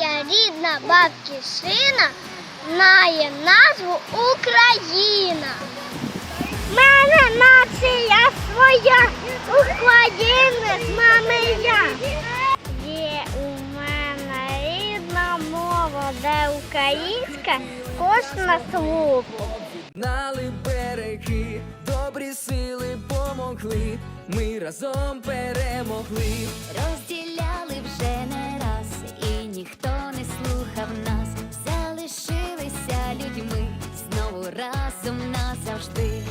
Моя рідна батьківщина має назву Україна. Мене нація своя, Україна з мами я. Є у мене рідна мова, де українська кожна слово. Знали береги, добрі сили помогли, ми разом перемогли. Разом назавжди.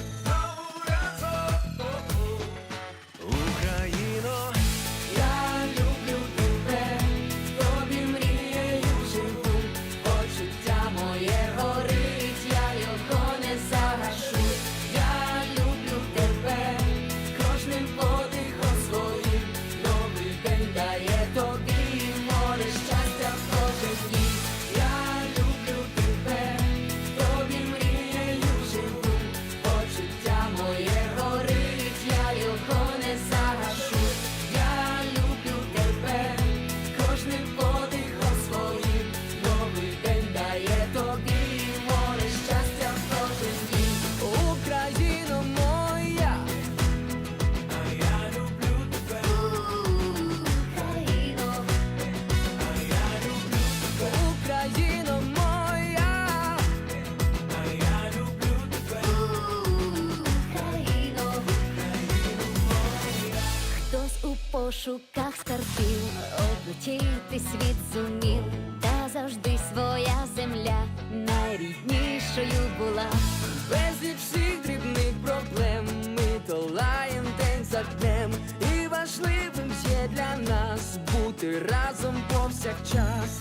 Україно, я люблю тебе, тобі мрією живу, почуття моє горить, я його не загашу. Я люблю тебе, кожним подихом своїм, новий день дає пошуках скарбів, облетіти світ зумів, та завжди своя земля найріднішою була. Безліч всіх дрібних проблем. Ми долаєм день за днем, і важливим є для нас бути разом повсякчас.